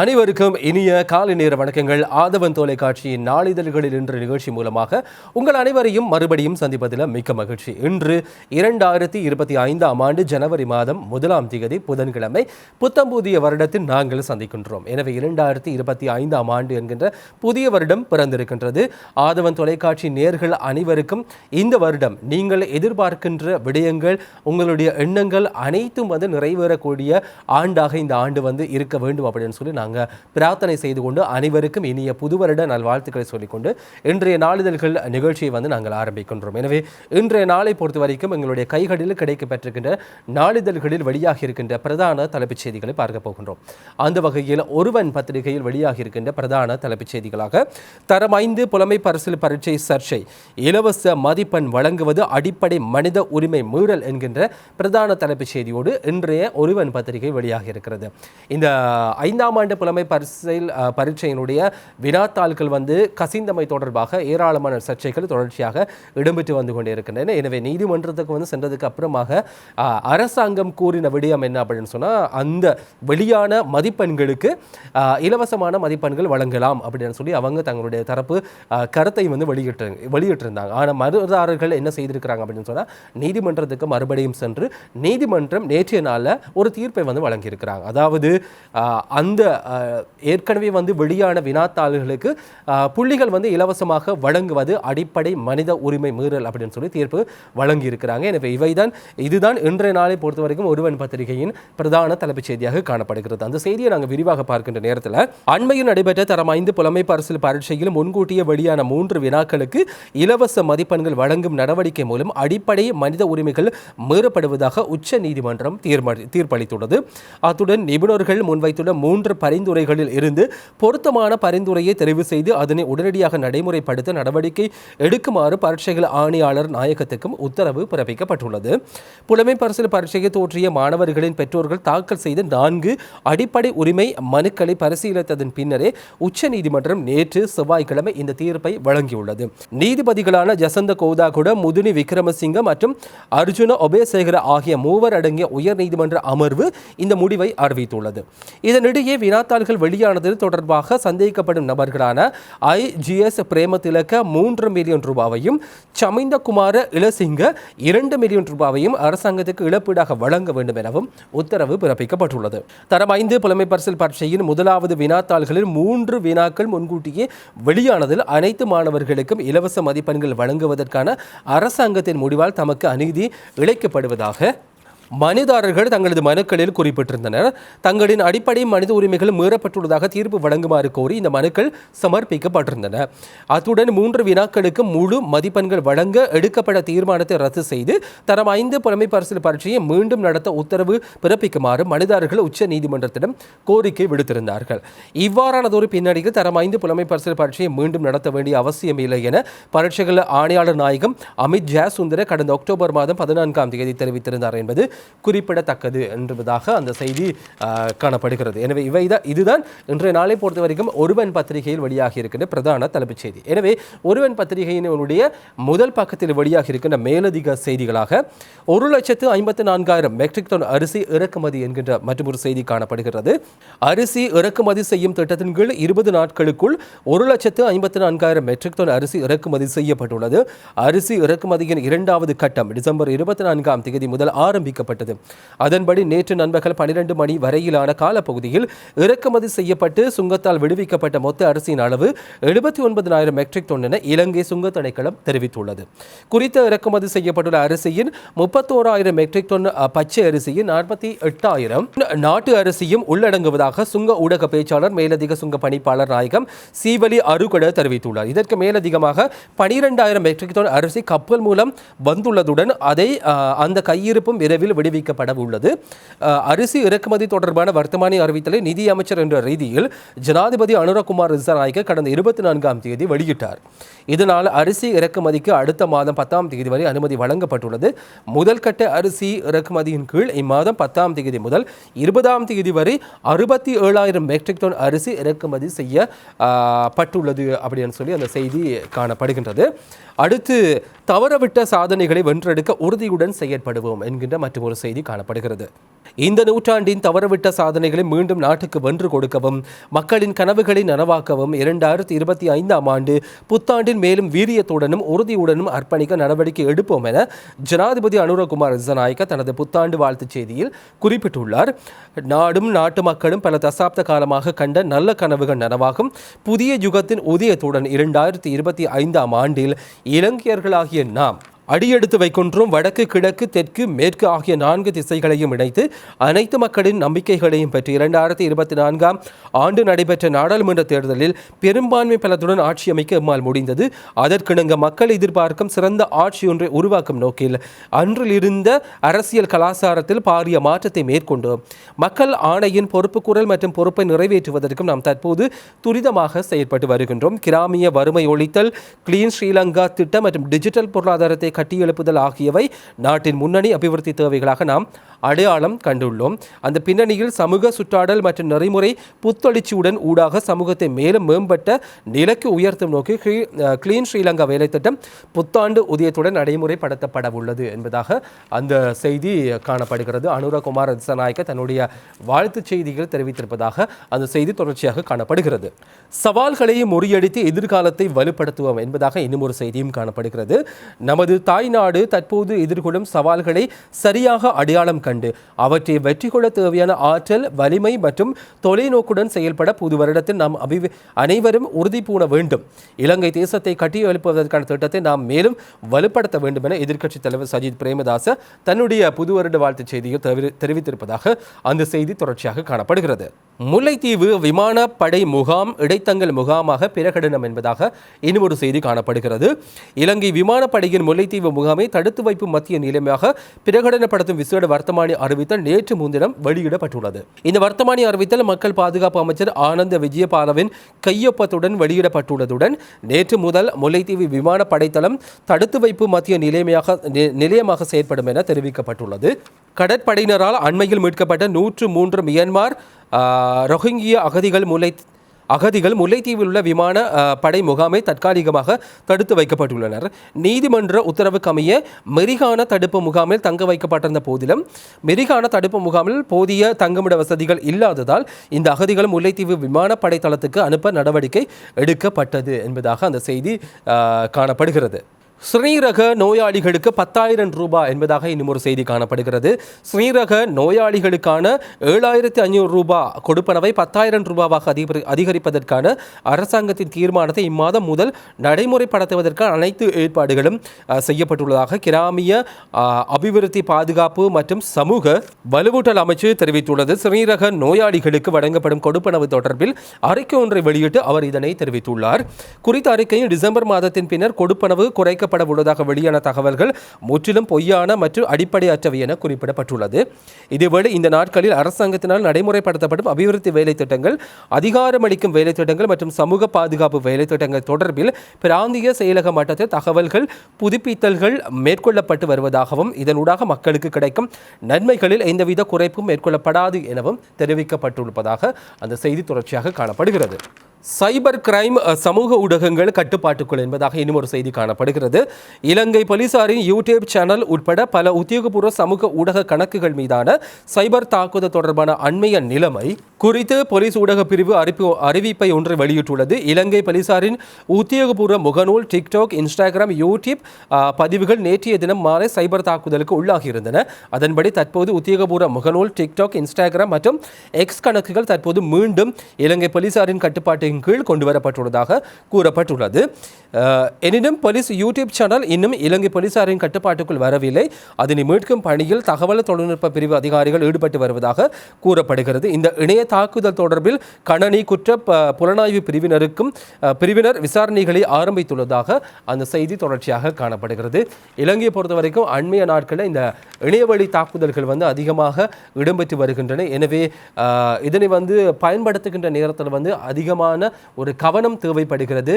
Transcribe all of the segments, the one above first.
அனைவருக்கும் இனிய காலை நேர வணக்கங்கள். ஆதவன் தொலைக்காட்சியின் நாளிதழ்களில் இன்று நிகழ்ச்சி மூலமாக உங்கள் அனைவரையும் மறுபடியும் சந்திப்பதில் மிக்க மகிழ்ச்சி. இன்று இரண்டாயிரத்தி இருபத்தி ஐந்தாம் ஆண்டு ஜனவரி மாதம் முதலாம் தேதி புதன்கிழமை புத்தம் புதிய வருடத்தில் நாங்கள் சந்திக்கின்றோம். எனவே இரண்டாயிரத்தி இருபத்தி ஐந்தாம் ஆண்டு என்கின்ற புதிய வருடம் பிறந்திருக்கின்றது. ஆதவன் தொலைக்காட்சி நேர்கள் அனைவருக்கும் இந்த வருடம் நீங்கள் எதிர்பார்க்கின்ற விடயங்கள் உங்களுடைய எண்ணங்கள் அனைத்தும் வந்து நிறைவேறக்கூடிய ஆண்டாக இந்த ஆண்டு வந்து இருக்க வேண்டும் அப்படின்னு சொல்லி நாங்கள் பிரார்த்தனை செய்து கொண்டு அனைவருக்கும் இனிய புதுவருட நல்வாழ்த்துக்களை சொல்லிக்கொண்டு இன்றைய நாளிதழ்கள் நிகழ்ச்சியை வந்து நாங்கள் ஆரம்பிக்கின்றோம். எனவே இன்றைய நாளை பொறுத்த வரைக்கும் எங்களுடைய கைகளில் கிடைக்கப்பெற்றிருக்கின்ற நாளிதழ்களில் வெளியாகி இருக்கின்ற பிரதான தலைப்புச் செய்திகளை பார்க்க போகின்றோம். அந்த வகையில் ஒருவன் பத்திரிகையில் வெளியாகி இருக்கின்ற பிரதான தலைப்புச் செய்திகளாக தரம் ஐந்து புலமை பரிசில் பரீட்சை சர்ச்சை இலவச மதிப்பெண் வழங்குவது அடிப்படை மனித உரிமை மீறல் என்கின்ற பிரதான தலைப்புச் செய்தியோடு இன்றைய ஒருவன் பத்திரிகை வெளியாகி இருக்கிறது. இந்த ஐந்தாம் ஆண்டு புலமை பரிசில் பரீட்சையினுடைய வினாத்தாள்கள் வந்து கசிந்தமை தொடர்பாக ஏராளமான சர்ச்சைகள் தொடர்ச்சியாக இடம்பெற்று வந்து கொண்டே இருக்கின்றன எனவே நீதிமன்றத்துக்கு வந்து சென்றதுக்கு அப்புறமாக அரசாங்கம் கூறின விடயம் என்ன அப்படின்னு சொன்னால் அந்த வெளியான மதிப்பெண்களுக்கு இலவசமான மதிப்பெண்கள் வழங்கலாம் அப்படின்னு சொல்லி அவங்க தங்களுடைய தரப்பு கருத்தை வந்து வெளியிட்டு வெளியிட்டிருந்தாங்க. ஆனால் மனுதாரர்கள் என்ன செய்திருக்கிறாங்க அப்படின்னு சொன்னால் நீதிமன்றத்துக்கு மறுபடியும் சென்று நீதிமன்றம் நேற்றைய நாளில் ஒரு தீர்ப்பை வந்து வழங்கியிருக்கிறாங்க. அதாவது அந்த ஏற்கனவே வந்து வெளியான வினாத்தாள்களுக்கு புள்ளிகள் வந்து இலவசமாக வழங்குவது அடிப்படை மனித உரிமை மீறல் அப்படின்னு சொல்லி தீர்ப்பு வழங்கியிருக்கிறாங்க. எனவே இவைதான் இதுதான் இன்றைய நாளை பொறுத்த வரைக்கும் ஒருவன் பத்திரிகையின் பிரதான தலைப்புச் செய்தியாக காணப்படுகிறது. அந்த செய்தியை நாங்கள் விரிவாக பார்க்கின்ற நேரத்தில் அண்மையில் நடைபெற்ற தரம் ஐந்து புலமை பரிசில் பரீட்சையில் முன்கூட்டியே வெளியான மூன்று வினாக்களுக்கு இலவச மதிப்பெண்கள் வழங்கும் நடவடிக்கை மூலம் அடிப்படை மனித உரிமைகள் மீறப்படுவதாக உச்ச நீதிமன்றம் தீர்மா- தீர்ப்பளித்துள்ளது. அத்துடன் நிபுணர்கள் முன்வைத்துள்ள மூன்று பரிந்துரைகளில் இருந்து பொருத்தமான பரிந்துரையை தெரிவு செய்து அதனை உடனடியாக நடைமுறைப்படுத்த நடவடிக்கை எடுக்குமாறு பரீட்சைகள் ஆணையாளர் நாயகத்துக்கும் உத்தரவு பிறப்பிக்கப்பட்டுள்ளது. புலமை பரிசில் பரீட்சையை தோற்றிய மாணவர்களின் பெற்றோர்கள் தாக்கல் செய்த நான்கு அடிப்படை உரிமை மனுக்களை பரிசீலித்ததன் பின்னரே உச்ச நீதிமன்றம் நேற்று செவ்வாய்க்கிழமை இந்த தீர்ப்பை வழங்கியுள்ளது. நீதிபதிகளான ஜசந்த கோதாகுட முதுனி விக்ரமசிங்க மற்றும் அர்ஜுன ஒபேசேகர ஆகிய மூவர் அடங்கிய உயர் நீதிமன்ற அமர்வு இந்த முடிவை அறிவித்துள்ளது. இதனிடையே வினாத்தாள்கள் வெளியானது தொடர்பாக சந்தேகிக்கப்படும் நபர்களான ஐ ஜிஎஸ் பிரேமதிலக்க மூன்று மில்லியன் ரூபாவையும் சமிந்த குமார இளசிங்க இரண்டு மில்லியன் ரூபாவையும் அரசாங்கத்துக்கு இழப்பீடாக வழங்க வேண்டும் எனவும் உத்தரவு பிறப்பிக்கப்பட்டுள்ளது. தரம் ஐந்து புலமை பரிசல் பரீட்சையின் முதலாவது வினாத்தாள்களில் மூன்று வினாக்கள் முன்கூட்டியே வெளியானதில் அனைத்து மாணவர்களுக்கும் இலவச மதிப்பெண்கள் வழங்குவதற்கான அரசாங்கத்தின் முடிவால் தமக்கு அநீதி இழைக்கப்படுவதாக மனுதாரர்கள் தங்களது மனுக்களில் குறிப்பிட்டிருந்தனர். தங்களின் அடிப்படை மனித உரிமைகள் மீறப்பட்டுள்ளதாக தீர்ப்பு வழங்குமாறு கோரி இந்த மனுக்கள் சமர்ப்பிக்கப்பட்டிருந்தன. அத்துடன் மூன்று வினாக்களுக்கு முழு மதிப்பெண்கள் வழங்க எடுக்கப்பட்ட தீர்மானத்தை ரத்து செய்து தரம் ஐந்து புலமை பரிசில் பரீட்சையை மீண்டும் நடத்த உத்தரவு பிறப்பிக்குமாறு மனுதாரர்கள் உச்ச நீதிமன்றத்திடம் கோரிக்கை விடுத்திருந்தார்கள். இவ்வாறானதொரு பின்னணியில் தரம் ஐந்து புலமை பரிசில் பரீட்சையை மீண்டும் நடத்த வேண்டிய அவசியம் இல்லை என பரீட்சைகள் ஆணையாளர் நாயகம் அமித் ஜெயசுந்தர கடந்த அக்டோபர் மாதம் பதினான்காம் தேதி தெரிவித்திருந்தார் என்பது குறிப்பிடத்தக்கது என்பதாக அந்த செய்தி காணப்படுகிறது. எனவே இவை இதுதான் இன்றைய நாளை பொறுத்த வரைக்கும் ஒருவன் பத்திரிகையில் வெளியாகி இருக்கின்ற பிரதான தலைப்புச் செய்தி. எனவே ஒருவன் பத்திரிகையினுடைய முதல் பக்கத்தில் வெளியாகி இருக்கின்ற மேலதிக செய்திகளாக ஒரு லட்சத்து ஐம்பத்து நான்காயிரம் மெட்ரிக் டன் அரிசி இறக்குமதி என்கின்ற மற்றொரு செய்தி காணப்படுகிறது. அரிசி இறக்குமதி செய்யும் திட்டத்தின் கீழ் இருபது நாட்களுக்குள் ஒரு லட்சத்து ஐம்பத்து நான்காயிரம் மெட்ரிக் டன் அரிசி இறக்குமதி செய்யப்பட்டுள்ளது. அரிசி இறக்குமதியின் இரண்டாவது கட்டம் டிசம்பர் இருபத்தி நான்காம் தேதி முதல் ஆரம்பிக்கப்பட்டது அதன்படி நேற்று நண்பகல் பனிரெண்டு மணி வரையிலான காலப்பகுதியில் இறக்குமதி செய்யப்பட்டு சுங்கத்தால் விடுவிக்கப்பட்ட மொத்த அரிசியின் அளவு எழுபத்தி ஒன்பதாயிரம் மெட்ரிக் டன் என இலங்கை சுங்க திணைக்களம் தெரிவித்துள்ளது. குறித்த இறக்குமதி செய்யப்பட்டுள்ள அரிசியின் முப்பத்தோராயிரம் மெட்ரிக் டன் பச்சை அரிசியின் நாற்பத்தி எட்டாயிரம் நாட்டு அரிசியும் உள்ளடங்குவதாக சுங்க ஊடக பேச்சாளர் மேலதிக சுங்க பணிப்பாளர் நாயகம் சீவலி அருகட தெரிவித்துள்ளார். இதற்கு மேலதிகமாக பனிரெண்டாயிரம் மெட்ரிக் டன் அரிசி கப்பல் மூலம் வந்துள்ளதுடன் அதை அந்த கையிருப்பும் விரைவில் விடுவிக்கப்பட உள்ளது அரிசி இறக்குமதி தொடர்பான வர்த்தமானி அறிவித்தலை நிதி அமைச்சர் என்ற ரீதியில் ஜனாதிபதி அனுரகுமார் திசாநாயக்க கடந்த இருபத்தி நான்காம் தேதி வெளியிட்டார். இதனால் அரிசி இறக்குமதிக்கு அடுத்த மாதம் பத்தாம் தேதி வரை அனுமதி வழங்கப்பட்டுள்ளது. முதல் கட்ட அரிசி இறக்குமதியின் கீழ் இம்மாதம் பத்தாம் தேதி முதல் இருபதாம் தேதி வரை அறுபத்தி ஏழாயிரம் மெட்ரிக் டன் அரிசி இறக்குமதி செய்ய பட்டுள்ளது அப்படின்னு சொல்லி அந்த செய்தி காணப்படுகின்றது. அடுத்து தவறவிட்ட சாதனைகளை வென்றெடுக்க உறுதியுடன் செயற்படுவோம் என்கின்ற மற்றும் ஒரு செய்தி காணப்படுகிறது. இந்த நூற்றாண்டின் தவறவிட்ட சாதனைகளை மீண்டும் நாட்டுக்கு வென்று கொடுக்கவும் மக்களின் கனவுகளை நனவாக்கவும் இரண்டாயிரத்தி இருபத்தி ஐந்தாம் ஆண்டு புத்தாண்டின் மேலும் வீரியத்துடனும் உறுதியுடனும் அர்ப்பணிக்க நடவடிக்கை எடுப்போம் என ஜனாதிபதி அனுரகுமார் திசநாயக்க தனது புத்தாண்டு வாழ்த்துச் செய்தியில் குறிப்பிட்டுள்ளார். நாடும் நாட்டு மக்களும் பல தசாப்த காலமாக கண்ட நல்ல கனவுகள் நனவாகும். புதிய யுகத்தின் உதயத்துடன் இரண்டாயிரத்தி இருபத்தி ஐந்தாம் ஆண்டில் இலங்கையர்களாகிய நாம் அடியெடுத்து வைக்கின்றோம். வடக்கு கிழக்கு தெற்கு மேற்கு ஆகிய நான்கு திசைகளையும் இணைத்து அனைத்து மக்களின் நம்பிக்கைகளையும் பெற்று இரண்டாயிரத்தி இருபத்தி நான்காம் ஆண்டு நடைபெற்ற நாடாளுமன்ற தேர்தலில் பெரும்பான்மை பலத்துடன் ஆட்சி அமைக்க எம்மால் முடிந்தது. அதற்கிணங்க மக்கள் எதிர்பார்க்கும் சிறந்த ஆட்சி ஒன்றை உருவாக்கும் நோக்கில் அன்றில் இருந்த அரசியல் கலாச்சாரத்தில் பாரிய மாற்றத்தை மேற்கொண்டோம் மக்கள் ஆணையின் பொறுப்பு குரல் மற்றும் பொறுப்பை நிறைவேற்றுவதற்கும் நாம் தற்போது துரிதமாக செயற்பட்டு வருகின்றோம். கிராமிய வறுமை ஒழித்தல் கிளீன் ஸ்ரீலங்கா திட்டம் மற்றும் டிஜிட்டல் பொருளாதாரத்தை கட்டியெழுப்புதல் ஆகியவை நாட்டின் முன்னணி அபிவிருத்தி தேவைகளாக நாம் அடையாளம் கண்டுள்ளோம். அந்த பின்னணியில் சமூக சுற்றாடல் மற்றும் நெறிமுறை புத்தொழிச்சியுடன் ஊடாக சமூகத்தை மேலும் மேம்பட்ட நிலைக்கு உயர்த்தும் நோக்கி கிளீ- கிளீன் ஸ்ரீலங்கா வேலைத்திட்டம் புத்தாண்டு உதயத்துடன் நடைமுறைப்படுத்தப்பட உள்ளது என்பதாக அந்த செய்தி காணப்படுகிறது. அனுரகுமார் திசநாயக்க தன்னுடைய வாழ்த்துச் செய்திகள் தெரிவித்திருப்பதாக அந்த செய்தி தொடர்ச்சியாக காணப்படுகிறது. சவால்களை முறியடித்து எதிர்காலத்தை வலுப்படுத்துவோம் என்பதாக இன்னும் ஒரு செய்தியும் காணப்படுகிறது. நமது தாய்நாடு தற்போது எதிர்கொள்ளும் சவால்களை சரியாக அடையாளம் கண்டு. அவற்றை வெற்றி கொள்ள தேவையான ஆற்றல் வலிமை மற்றும் தொலைநோக்குடன் செயல்பட புது வருடத்தில் நாம் அபி அனைவரும் உறுதி பூண வேண்டும். இலங்கை தேசத்தை கட்டி எழுப்புவதற்கான திட்டத்தை நாம் மேலும் வலுப்படுத்த வேண்டும் என எதிர்க்கட்சித் தலைவர் சஜித் பிரேமதாச தன்னுடைய புது வருட வாழ்த்துச் செய்தியில் தெரிவித்திருப்பதாக அந்த செய்தி தொடர்ச்சியாக காணப்படுகிறது. முல்லைத்தீவு விமானப்படை முகாம் இடைத்தங்கல் முகாமாக பிரகடனம் என்பதாக இன்னும் ஒரு செய்தி காணப்படுகிறது. இலங்கை விமானப்படையின் முல்லைத்தீவு முகாமை தடுத்து வைப்பு மத்திய நிலைமையாக பிரகடனப்படுத்தும் விசேட வர்த்தமானி அறிவித்தல் நேற்று முன்தினம் வெளியிடப்பட்டுள்ளது. இந்த வர்த்தமானி அறிவித்தல் மக்கள் பாதுகாப்பு அமைச்சர் ஆனந்த விஜயபாலவின் கையொப்பத்துடன் வெளியிடப்பட்டுள்ளதுடன் நேற்று முதல் முல்லைத்தீவு விமான படைத்தளம் தடுத்து வைப்பு மத்திய நிலைமையாக நிலையமாக செயற்படும் என தெரிவிக்கப்பட்டுள்ளது. கடற்படையினரால் அண்மையில் மீட்கப்பட்ட நூற்று மூன்று மியன்மார் ரொஹிங்கிய ரோஹிங்கிய அகதிகள் முல்லை அகதிகள் முல்லைத்தீவில் உள்ள விமான படை முகாமை தற்காலிகமாக தடுத்து வைக்கப்பட்டுள்ளனர். நீதிமன்ற உத்தரவுக்கமைய மெரிகான தடுப்பு முகாமில் தங்க வைக்கப்பட்டிருந்த போதிலும் மெரிகான தடுப்பு முகாமில் போதிய தங்குமிட வசதிகள் இல்லாததால் இந்த அகதிகள் முல்லைத்தீவு விமானப்படை தளத்துக்கு அனுப்ப நடவடிக்கை எடுக்கப்பட்டது என்பதாக அந்த செய்தி காணப்படுகிறது. ஸ்ரீரக நோயாளிகளுக்கு பத்தாயிரம் ரூபாய் என்பதாக இன்னும் ஒரு செய்தி காணப்படுகிறது. ஸ்ரீரக நோயாளிகளுக்கான ஏழாயிரத்தி ஐநூறு ரூபாய் கொடுப்பனவை பத்தாயிரம் ரூபாவாக அதிகரி அதிகரிப்பதற்கான அரசாங்கத்தின் தீர்மானத்தை இம்மாதம் முதல் நடைமுறைப்படுத்துவதற்கான அனைத்து ஏற்பாடுகளும் செய்யப்பட்டுள்ளதாக கிராமிய அபிவிருத்தி பாதுகாப்பு மற்றும் சமூக வலுவூட்டல் அமைச்சு தெரிவித்துள்ளது. ஸ்ரீரக நோயாளிகளுக்கு வழங்கப்படும் கொடுப்பனவு தொடர்பில் அறிக்கை ஒன்றை வெளியிட்டு அவர் இதனை தெரிவித்துள்ளார். குறித்த அறிக்கையில் டிசம்பர் மாதத்தின் பின்னர் கொடுப்பனவு குறைக்க குறைக்கப்பட உள்ளதாக வெளியான தகவல்கள் முற்றிலும் பொய்யான மற்றும் அடிப்படையற்றவை என குறிப்பிடப்பட்டுள்ளது. இதேவேளை இந்த நாட்களில் அரசாங்கத்தினால் நடைமுறைப்படுத்தப்படும் அபிவிருத்தி வேலை திட்டங்கள் அதிகாரமளிக்கும் வேலை திட்டங்கள் மற்றும் சமூக பாதுகாப்பு வேலை திட்டங்கள் தொடர்பில் பிராந்திய செயலக மட்டத்தில் தகவல்கள் புதுப்பித்தல்கள் மேற்கொள்ளப்பட்டு வருவதாகவும் இதனூடாக மக்களுக்கு கிடைக்கும் நன்மைகளில் எந்தவித குறைப்பும் மேற்கொள்ளப்படாது எனவும் தெரிவிக்கப்பட்டுள்ளதாக அந்த செய்தி தொடர்ச்சியாக காணப்படுகிறது. சைபர் கிரைம் சமூக ஊடகங்கள் கட்டுப்பாட்டுக்குள் என்பதாக இன்னும் ஒரு செய்தி காணப்படுகிறது. இலங்கை போலீசாரின் யூடியூப் சேனல் உட்பட பல உத்தியோகபூர்வ சமூக ஊடக கணக்குகள் மீதான சைபர் தாக்குதல் தொடர்பான அண்மைய நிலைமை குறித்து போலீஸ் ஊடக பிரிவு அறிப்பு அறிவிப்பை ஒன்று வெளியிட்டுள்ளது. இலங்கை போலீசாரின் உத்தியோகபூர்வ முகநூல் டிக்டாக் இன்ஸ்டாகிராம் யூடியூப் பதிவுகள் நேற்றைய தினம் மாலை சைபர் தாக்குதலுக்கு உள்ளாகியிருந்தன. அதன்படி தற்போது உத்தியோகபூர்வ முகநூல் டிக்டாக் இன்ஸ்டாகிராம் மற்றும் எக்ஸ் கணக்குகள் தற்போது மீண்டும் இலங்கை போலீசாரின் கட்டுப்பாட்டின் கீழ் கொண்டு வரப்பட்டுள்ளதாக கூறப்பட்டுள்ளது எனினும் போலீஸ் யூடியூப் சேனல் இன்னும் இலங்கை போலீசாரின் கட்டுப்பாட்டுக்குள் வரவில்லை. அதனை மீட்கும் பணியில் தகவல் தொழில்நுட்ப பிரிவு அதிகாரிகள் ஈடுபட்டு வருவதாக கூறப்படுகிறது. இந்த இணைய தாக்குதல் தொடர்பில் கணனி குற்ற புலனாய்வு பிரிவினருக்கும் பிரிவினர் விசாரணைகளை ஆரம்பித்துள்ளதாக அந்த செய்தி தொடர்ச்சியாக காணப்படுகிறது. இலங்கையை பொறுத்த வரைக்கும் அண்மைய நாட்களில் இந்த இணையவழி தாக்குதல்கள் வந்து அதிகமாக இடம்பெற்று வருகின்றன. எனவே இதனை வந்து பயன்படுத்துகின்ற நேரத்தில் வந்து அதிகமான கூடுதலான ஒரு கவனம் தேவைப்படுகிறது.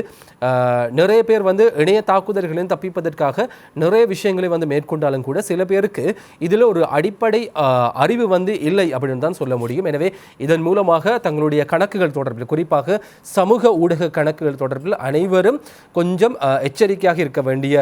நிறைய பேர் வந்து இணைய தாக்குதல்களையும் தப்பிப்பதற்காக நிறைய விஷயங்களை வந்து மேற்கொண்டாலும் கூட சில பேருக்கு இதில் ஒரு அடிப்படை அறிவு வந்து இல்லை அப்படின்னு தான் சொல்ல முடியும். எனவே இதன் மூலமாக தங்களுடைய கணக்குகள் தொடர்பில் குறிப்பாக சமூக ஊடக கணக்குகள் தொடர்பில் அனைவரும் கொஞ்சம் எச்சரிக்கையாக இருக்க வேண்டிய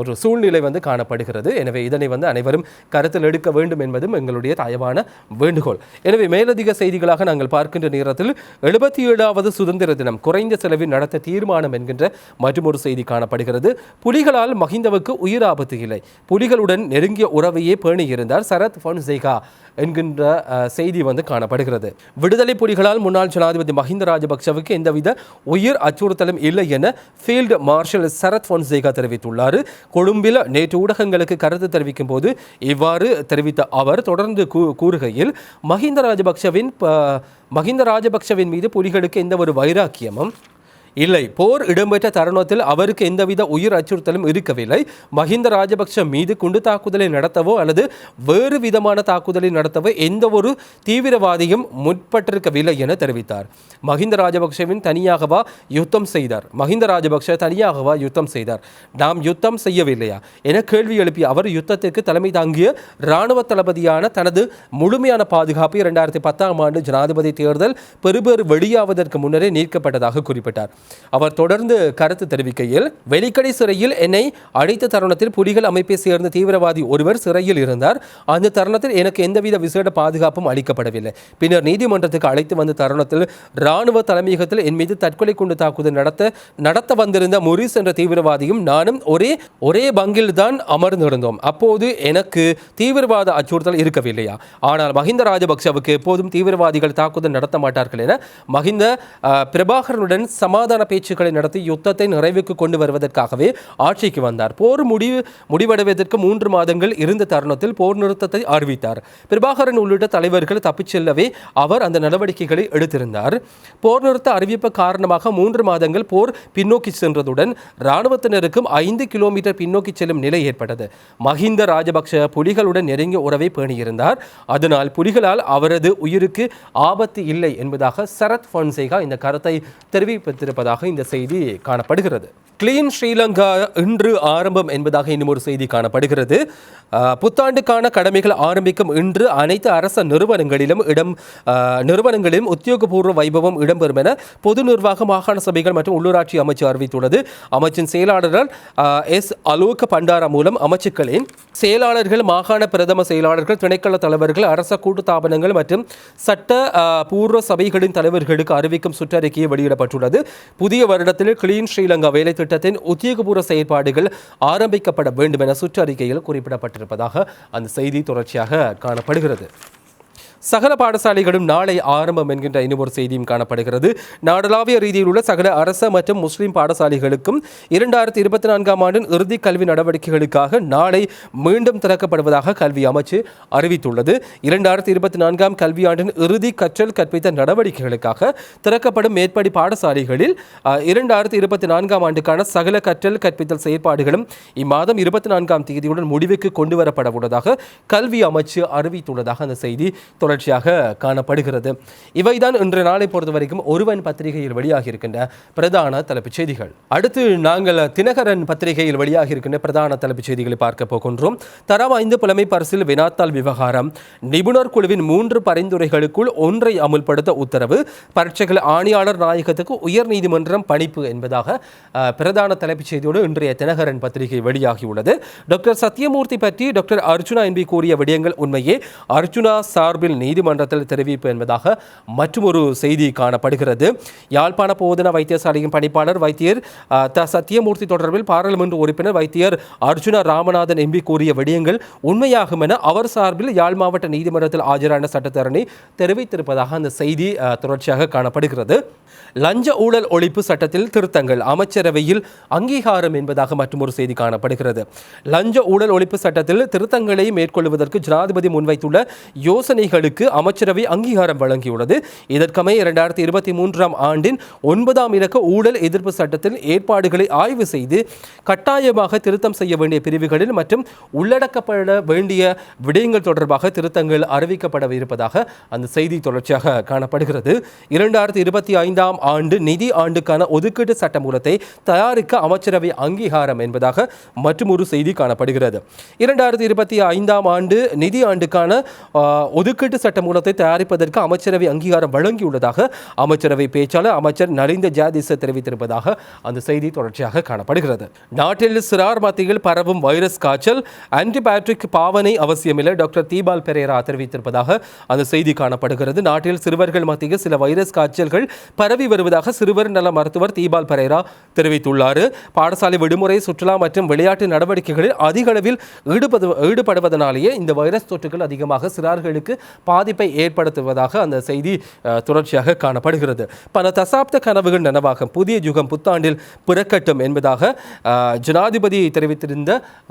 ஒரு சூழ்நிலை வந்து காணப்படுகிறது. எனவே இதனை வந்து அனைவரும் கருத்தில் எடுக்க வேண்டும் என்பதும் எங்களுடைய தயவான வேண்டுகோள். எனவே மேலதிக செய்திகளாக நாங்கள் பார்க்கின்ற நேரத்தில் எழுபத்தி ஏழாவது சுதந்திர தினம் குறைந்த செலவில் நடத்த தீர்மானம் என்கின்ற மற்றொரு செய்தி காணப்படுகிறது. புலிகளால் மஹிந்தவுக்கு உயிர் ஆபத்து இல்லை. புலிகளுடன் நெருங்கிய உறவையே பேணியிருந்தார் சரத் பொன்சேகா. என்கின்ற செய்தி வந்து காணப்படுகிறது. விடுதலை புலிகளால் முன்னாள் ஜனாதிபதி மஹிந்த ராஜபக்சவுக்கு எந்தவித உயிர் அச்சுறுத்தலும் இல்லை என ஃபீல்டு மார்ஷல் சரத் பொன்சேகா தெரிவித்துள்ளார். கொழும்பில் நேற்று ஊடகங்களுக்கு கருத்து தெரிவிக்கும் போது இவ்வாறு தெரிவித்த அவர் தொடர்ந்து கூ- கூறுகையில் மஹிந்த ராஜபக்சவின் மஹிந்த ராஜபக்சவின் மீது புலிகளுக்கு எந்த ஒரு வைராக்கியமும் இல்லை. போர் இடம்பெற்ற தருணத்தில் அவருக்கு எந்தவித உயிர் அச்சுறுத்தலும் இருக்கவில்லை. மஹிந்த ராஜபக்ஷ மீது குண்டு தாக்குதலை நடத்தவோ அல்லது வேறு விதமான தாக்குதலை நடத்தவோ எந்த ஒரு தீவிரவாதியும் முற்பட்டிருக்கவில்லை என தெரிவித்தார். மஹிந்த ராஜபக்ஷவின் தனியாகவா யுத்தம் செய்தார். மஹிந்த ராஜபக்ஷ தனியாகவா யுத்தம் செய்தார். நாம் யுத்தம் செய்யவில்லையா என கேள்வி எழுப்பிய அவர் யுத்தத்திற்கு தலைமை தாங்கிய இராணுவ தளபதியான தனது முழுமையான பாதுகாப்பு இரண்டாயிரத்தி பத்தாம் ஆண்டு ஜனாதிபதி தேர்தல் பெறுபேறு வெளியாவதற்கு முன்னரே நீக்கப்பட்டதாக குறிப்பிட்டார். அவர் தொடர்ந்து கருத்து தெரிவிக்கையில் வெலிக்கடை சிறையில் என்னை அழைத்த தருணத்தில் புலிகள் அமைப்பை சேர்ந்த தீவிரவாதி ஒருவர் சிறையில் இருந்தார். அந்த தருணத்தில் எனக்கு எந்தவித விசேட பாதுகாப்பும் அளிக்கப்படவில்லை. பின்னர் நீதிமன்றத்துக்கு அழைத்து வந்த தருணத்தில் ராணுவ தலைமையகத்தில் என் மீது தற்கொலை குண்டு தாக்குதல் நடத்த நடத்த வந்திருந்த முரிஸ் என்ற தீவிரவாதியும் நானும் ஒரே ஒரே பங்கில் தான் அமர்ந்திருந்தோம். அப்போது எனக்கு தீவிரவாத அச்சுறுத்தல் இருக்கவில்லையா? ஆனால் மஹிந்த ராஜபக்சவுக்கு எப்போதும் தீவிரவாதிகள் தாக்குதல் நடத்த மாட்டார்கள் என மஹிந்த பிரபாகரனுடன் சமாதான சமாதான பேச்சுக்களை நடத்தி யுத்தத்தை நிறைவுக்கு கொண்டு வருவதற்காகவே ஆட்சிக்கு வந்தார். போர் முடிவு முடிவடைவதற்கு மூன்று மாதங்கள் இருந்த தருணத்தில் போர் நிறுத்தத்தை அறிவித்தார். பிரபாகரன் உள்ளிட்ட தலைவர்கள் தப்பிச் செல்லவே அவர் அந்த நடவடிக்கைகளை எடுத்திருந்தார். போர் நிறுத்த அறிவிப்பு காரணமாக மூன்று மாதங்கள் போர் பின்னோக்கி சென்றதுடன் இராணுவத்தினருக்கும் ஐந்து கிலோமீட்டர் பின்னோக்கி செல்லும் நிலை ஏற்பட்டது. மஹிந்த ராஜபக்ஷ புலிகளுடன் நெருங்கிய உறவை பேணியிருந்தார். அதனால் புலிகளால் அவரது உயிருக்கு ஆபத்து இல்லை என்பதாக சரத் பொன்சேகா இந்த கருத்தை தெரிவித்திருப்பதாக இந்த செய்தி காணப்படுகிறது. கிளீன் ஸ்ரீலங்கா இன்று ஆரம்பம் என்பதாக இன்னும் ஒரு செய்தி காணப்படுகிறது. புத்தாண்டுக்கான கடமைகள் ஆரம்பிக்கும் இன்று அனைத்து அரச நிறுவனங்களிலும் இடம் நிறுவனங்களிலும் உத்தியோகபூர்வ வைபவம் இடம்பெறும் என பொது நிர்வாக மாகாண சபைகள் மற்றும் உள்ளூராட்சி அமைச்சு அறிவித்துள்ளது. அமைச்சின் செயலாளர் எஸ். அலோக பண்டாரா மூலம் அமைச்சுக்களின் செயலாளர்கள் மாகாண பிரதம செயலாளர்கள் திணைக்கள தலைவர்கள் அரச கூட்டுத்தாபனங்கள் மற்றும் சட்ட பூர்வ சபைகளின் தலைவர்களுக்கு அறிவிக்கும் சுற்றறிக்கையை வெளியிடப்பட்டுள்ளது. புதிய வருடத்தில் கிளீன் ஸ்ரீலங்கா வேலை திட்டத்தின் உத்தியோகபூர்வ செயற்பாடுகள் ஆரம்பிக்கப்பட வேண்டும் என சுற்றறிக்கையில் குறிப்பிடப்பட்டிருப்பதாக அந்த செய்தி தொடர்ச்சியாக காணப்படுகிறது. சகல பாடசாலைகளும் நாளை ஆரம்பம் என்கின்ற இன்னொரு செய்தியும் காணப்படுகிறது. நாடளாவிய ரீதியில் உள்ள சகல அரச மற்றும் முஸ்லீம் பாடசாலைகளுக்கும் இரண்டாயிரத்தி இருபத்தி நான்காம் ஆண்டின் இறுதி கல்வி நடவடிக்கைகளுக்காக நாளை மீண்டும் திறக்கப்படுவதாக கல்வி அமைச்சு அறிவித்துள்ளது. இரண்டாயிரத்தி இருபத்தி நான்காம் கல்வியாண்டின் இறுதி கற்றல் கற்பித்த நடவடிக்கைகளுக்காக திறக்கப்படும் மேற்படி பாடசாலைகளில் இரண்டாயிரத்தி இருபத்தி நான்காம் ஆண்டுக்கான சகல கற்றல் கற்பித்தல் செயற்பாடுகளும் இம்மாதம் இருபத்தி நான்காம் தேதியுடன் முடிவுக்கு கொண்டு வரப்பட உள்ளதாக கல்வி அமைச்சு அறிவித்துள்ளதாக அந்த செய்தி தொடர்ச்சியாக காணப்படுகிறது. இவைதான் இன்று நாளை பொறுத்த வரைக்கும் ஒருவன் பத்திரிகையில் வெளியாகி இருக்கின்ற பிரதான தலைப்புச் செய்திகள். அடுத்து நாங்கள் தினகரன் பத்திரிகையில் வெளியாகி இருக்கின்ற பிரதான தலைப்புச் செய்திகளை பார்க்க போகின்றோம். தரம் ஐந்து புலமை பரிசில் வினாத்தாள் விவகாரம். நிபுணர் குழுவின் மூன்று பரிந்துரைகளுக்குள் ஒன்றை அமுல்படுத்த உத்தரவு. பரீட்சைகள் ஆணையாளர் நாயகத்துக்கு உயர்நீதிமன்றம் பணிப்பு என்பதாக பிரதான தலைப்புச் செய்தியோடு இன்றைய தினகரன் பத்திரிகை வெளியாகியுள்ளது. டாக்டர் சத்யமூர்த்தி பற்றி டாக்டர் அர்ஜுனா என்பி கூறிய விடயங்கள் உண்மையே. அர்ஜுனா சார்பில் நீதிமன்றத்தில் தெரிவிப்பு என்பதாக மற்றொரு செய்தி காணப்படுகிறது. யாழ்ப்பாண போதனா வைத்தியசாலையின் பணிப்பாளர் வைத்தியர் த சத்தியமூர்த்தி தொடர்பில் பாராளுமன்ற உறுப்பினர் வைத்தியர் அர்ஜுனா ராமநாதன் எம்பி கூறிய விடயங்கள் உண்மையாகும் என அவர் சார்பில் யாழ் மாவட்ட நீதிமன்றத்தில் ஆஜரான சட்டத்தரணி தெரிவித்திருப்பதாக அந்த செய்தி தொடர்ச்சியாக காணப்படுகிறது. லஞ்ச ஊழல் ஒழிப்பு சட்டத்தில் திருத்தங்கள் அமைச்சரவையில் அங்கீகாரம் என்பதாக மற்றொரு செய்தி காணப்படுகிறது. லஞ்ச ஊழல் ஒழிப்பு சட்டத்தில் திருத்தங்களை மேற்கொள்வதற்கு ஜனாதிபதி முன்வைத்துள்ள யோசனைகள் திட்டங்களுக்கு அமைச்சரவை அங்கீகாரம் வழங்கியுள்ளது. இதற்கமைய இரண்டாயிரத்தி இருபத்தி மூன்றாம் ஆண்டின் ஒன்பதாம் இலக்க ஊழல் எதிர்ப்பு சட்டத்தில் ஏற்பாடுகளை ஆய்வு செய்து கட்டாயமாக திருத்தம் செய்ய வேண்டிய பிரிவுகளில் மற்றும் உள்ளடக்கப்பட வேண்டிய விடயங்கள் தொடர்பாக திருத்தங்கள் அறிவிக்கப்பட இருப்பதாக அந்த செய்தி தொடர்ச்சியாக காணப்படுகிறது. இரண்டாயிரத்தி இருபத்தி ஐந்தாம் ஆண்டு நிதி ஆண்டுக்கான ஒதுக்கீட்டு சட்டமூலத்தை தயாரிக்க அமைச்சரவை அங்கீகாரம் என்பதாக மற்றும் ஒரு செய்தி காணப்படுகிறது. இரண்டாயிரத்தி இருபத்தி ஐந்தாம் ஆண்டு நிதி ஆண்டுக்கான ஒதுக்கீட்டு ஒதுக்கீட்டு சட்டமூலத்தை தயாரிப்பதற்கு அமைச்சரவை அங்கீகாரம் வழங்கியுள்ளதாக அமைச்சரவை பேச்சாளர் அமைச்சர் நலிந்த ஜாதிச தெரிவித்திருப்பதாக அந்த செய்தி தொடர்ச்சியாக காணப்படுகிறது. நாட்டில் சிறார் மத்தியில் பரவும் வைரஸ் காய்ச்சல் ஆன்டிபயோட்டிக் பாவனை அவசியமில்லை டாக்டர் தீபால் பெரேரா தெரிவித்திருப்பதாக அந்த செய்தி காணப்படுகிறது. நாட்டில் சிறுவர்கள் மத்தியில் சில வைரஸ் காய்ச்சல்கள் பரவி வருவதாக சிறுவர் நல மருத்துவர் தீபால் பெரேரா தெரிவித்துள்ளார். பாடசாலை விடுமுறை சுற்றுலா மற்றும் விளையாட்டு நடவடிக்கைகளில் அதிக அளவில் ஈடுபடு ஈடுபடுவதனாலேயே இந்த வைரஸ் தொற்றுகள் அதிகமாக சிறார்களுக்கு பாதிப்பை ஏற்படுத்துவதாக அந்த செய்தி தொடர்ச்சியாக காணப்படுகிறது. பல தசாப்த கனவுகள் நனவாகும். புதிய யுகம் புத்தாண்டில் பிறக்கட்டும் என்பதாக ஜனாதிபதி தெரிவித்திருந்த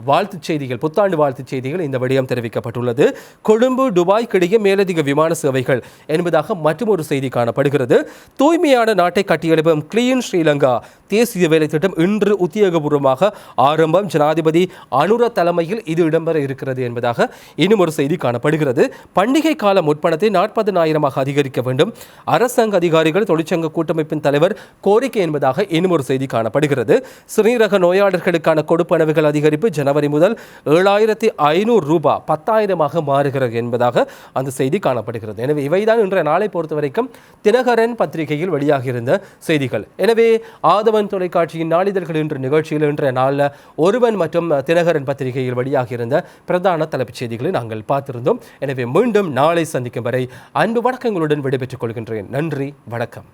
வாழ்த்துச் செய்திகள் புத்தாண்டு வாழ்த்துச் செய்திகள் இந்த விடயம் தெரிவிக்கப்பட்டுள்ளது. கொழும்பு துபாய்க்கிடையே மேலதிக விமான சேவைகள் என்பதாக மற்றொரு செய்தி காணப்படுகிறது. தூய்மையான நாட்டை கட்டியெழுப்பும் கிளீன் ஸ்ரீலங்கா தேசிய வேலை திட்டம் இன்று உத்தியோகபூர்வமாக ஆரம்பம். ஜனாதிபதி அனுர தலைமையில் இது இடம்பெற இருக்கிறது என்பதாக இன்னும் ஒரு செய்தி காணப்படுகிறது. பண்டிகை இடைக்கால முற்பணத்தை நாற்பதனாயிரமாக அதிகரிக்க வேண்டும். அரசாங்க அதிகாரிகள் தொழிற்சங்க கூட்டமைப்பின் தலைவர் கோரிக்கை என்பதாக இன்னும் ஒரு செய்தி காணப்படுகிறது. சிறுநீரக நோயாளர்களுக்கான கொடுப்பனவுகள் அதிகரிப்பு ஜனவரி முதல் ஏழாயிரத்தி ஐநூறு ரூபாய் பத்தாயிரமாக மாறுகிறது என்பதாக அந்த செய்தி காணப்படுகிறது. எனவே இவைதான் இன்றைய நாளை பொறுத்த வரைக்கும் தினகரன் பத்திரிகையில் வெளியாகியிருந்த செய்திகள். எனவே ஆதவன் தொலைக்காட்சியின் நாளிதழ்கள் என்ற நிகழ்ச்சியில் இன்றைய நாளில் ஒருவன் மற்றும் தினகரன் பத்திரிகையில் வெளியாகியிருந்த பிரதான தலைப்புச் செய்திகளை நாங்கள் பார்த்திருந்தோம். எனவே மீண்டும் நாளை சந்திக்கும் வரை அன்பு வணக்கங்களுடன் விடைபெற்றுக் கொள்கின்றேன். நன்றி வணக்கம்.